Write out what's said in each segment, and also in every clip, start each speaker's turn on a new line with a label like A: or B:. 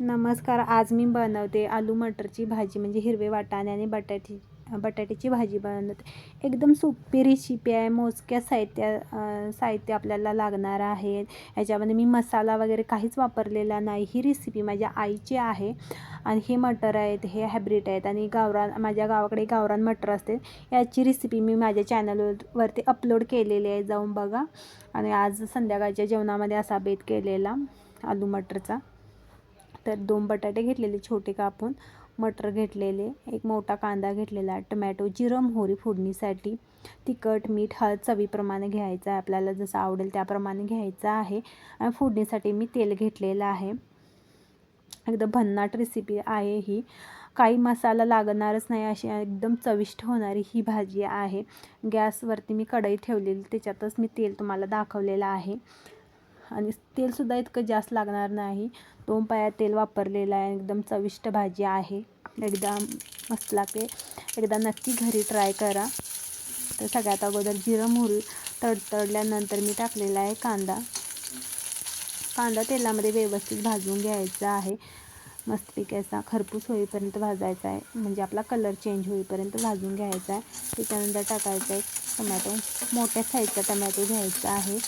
A: नमस्कार आज मी बनवते आलू मटरची भाजी म्हणजे हिरवे वाटाणे आणि बटाटी बटाट्याची भाजी बनवते. एकदम सोपी रेसिपी आहे मोजक्या साहित्य साहित्य आपल्याला लागणार आहे. याच्यामध्ये मी मसाला वगैरे काहीच वापरलेला नाही. ही रेसिपी माझ्या आईची आहे आणि हे मटर आहेत हे हॅब्रिड आहेत आणि गावरान माझ्या गावाकडे गावरान मटर असते. याची रेसिपी मी माझ्या चॅनलवरती अपलोड केलेली आहे जाऊन बघा. आणि आज संध्याकाळच्या जेवणामध्ये असा बेत केलेला आलू मटरचा. तर दोन बटाटे घेतलेले छोटे कापून मटर घेतलेले एक मोठा कांदा घेतलेला टमॅटो जिरं मोहरी फोडणीसाठी. तिखट मीठ हळद चवीप्रमाणे घ्यायचं आहे. आपल्याला जसं आवडेल त्याप्रमाणे घ्यायचं आहे. आणि फोडणीसाठी मी तेल घेतलेलं आहे. एकदम भन्नाट रेसिपी आहे ही. काही मसाला लागणारच नाही अशी एकदम चविष्ट होणारी ही भाजी आहे. गॅसवरती मी कढई ठेवलेली त्याच्यातच मी तेल तुम्हाला दाखवलेलं आहे. आणि तेलसुद्धा इतकं जास्त लागणार नाही. दोन पाया तेल वापरलेलं आहे. एकदम चविष्ट भाजी आहे. एकदा मस्त लागते. एकदा नक्की घरी ट्राय करा. तर सगळ्यात अगोदर जिरं मोहरी तडतडल्यानंतर मी टाकलेला आहे कांदा. कांदा तेलामध्ये व्यवस्थित भाजून घ्यायचा आहे. मस्तपैकी असा खरपूस होईपर्यंत भाजायचा आहे. म्हणजे आपला कलर चेंज होईपर्यंत भाजून घ्यायचा आहे. त्याच्यानंतर टाकायचा आहे टमॅटो. मोठ्या साईजचा टमॅटो घ्यायचा आहे.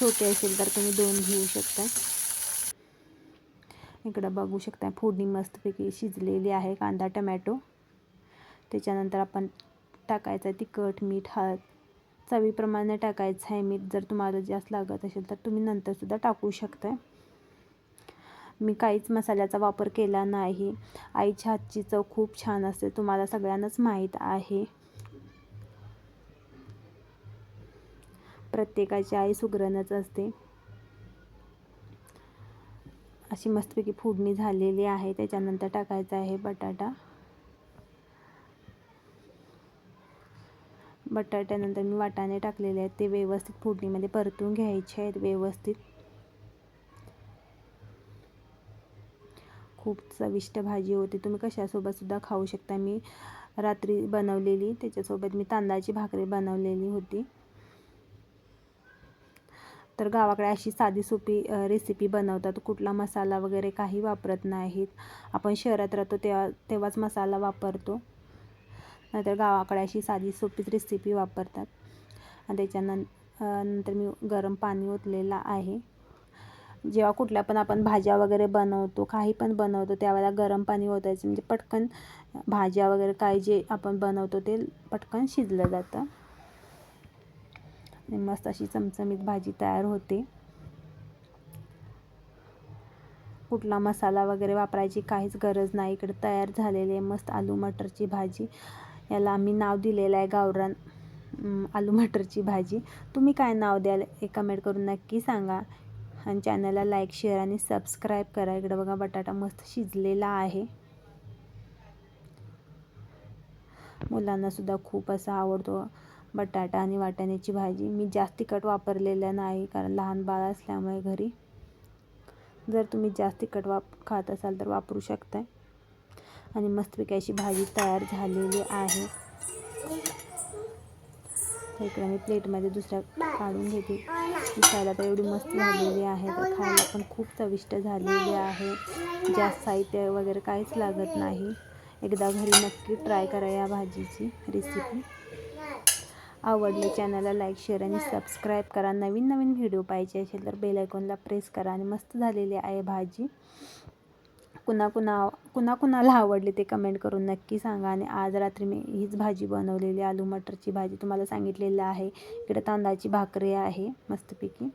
A: छोटे असेल तर तुम्ही दोन घेऊ शकता इकडं बघू शकता फोडणी मस्तपैकी शिजलेली आहे कांदा टमॅटो. त्याच्यानंतर आपण टाकायचं आहे तिखट मीठ हळद. चवीप्रमाणे टाकायचं आहे मीठ. जर तुम्हाला जास्त लागत असेल तर तुम्ही नंतरसुद्धा टाकू शकता मी काहीच मसाल्याचा वापर केला नाही. आईच्या हातची चव खूप छान असते तुम्हाला सगळ्यांनाच माहीत आहे. प्रत्येकाची आई सुगरणच असते. अशी मस्तपैकी फोडणी झालेली आहे. त्याच्यानंतर टाकायचा आहे बटाटा. बटाट्यानंतर मी वाटाणे टाकलेले आहेत. ते व्यवस्थित फोडणीमध्ये परतून घ्यायचे आहेत व्यवस्थित. खूप चविष्ट भाजी होती. तुम्ही कशासोबतसुद्धा खाऊ शकता. मी रात्री बनवलेली. त्याच्यासोबत मी तांदळाची भाकरी बनवलेली होती. तर गावाकडे अशी साधी सोपी रेसिपी बनवतात. कुठला मसाला वगैरे काही वापरत नाहीत. आपण शहरात राहतो तेव्हा तेव्हाच मसाला वापरतो. नाहीतर गावाकडे अशी साधी सोपीच रेसिपी वापरतात. आणि त्याच्यानंतर नंतर मी गरम पाणी ओतलेलं आहे. जेव्हा कुठल्या पण आपण भाज्या वगैरे बनवतो काही पण बनवतो त्यावेळेला गरम पाणी ओतायचं. म्हणजे पटकन भाज्या वगैरे काय जे आपण बनवतो ते पटकन शिजलं जातं. आणि मस्त अशी चमचमीत भाजी तयार होते. कुठला मसाला वगैरे वापरायची काहीच गरज नाही. इकडे तयार झालेली आहे मस्त आलू मटरची भाजी. याला आम्ही नाव दिलेलं आहे गावरान आलू मटरची भाजी. तुम्ही काय नाव द्याल हे कमेंट करून नक्की सांगा. आणि चॅनलला लाईक शेअर आणि सबस्क्राईब करा. इकडं बघा बटाटा मस्त शिजलेला आहे. मुलांनासुद्धा खूप असा आवडतो. बटाटा आणि वाटाण्याची भाजी मी जास्त तिखट वापरलेलं नाही कारण लहान बाळ असल्यामुळे घरी. जर तुम्ही जास्त तिखट वाप खात असाल तर वापरू शकताय. आणि मस्तपैकी अशी भाजी तयार झालेली आहे. इकडे मी प्लेटमध्ये दुसऱ्या काढून घेते. दिसायला तर एवढी मस्त झालेली आहे तर खायला पण खूप चविष्ट झालेली आहे. जास्त साहित्य वगैरे काहीच लागत नाही. एकदा घरी नक्की ट्राय करा या भाजीची रेसिपी आवडले चॅनलला लाईक शेअर आणि सबस्क्राईब करा. नवीन नवीन व्हिडिओ पाहिजे असेल तर बेल आयकॉनला प्रेस करा आणि मस्त झालेली आहे भाजी. कुणाकुणा कुणा कुणा कुणाला आवडली ते कमेंट करून नक्की सांगा आणि आज रात्री मी हीच भाजी बनवलेली आलू मटरची भाजी तुम्हाला सांगितलेलं आहे. इकडे तांदळाची भाकरी आहे मस्तपैकी.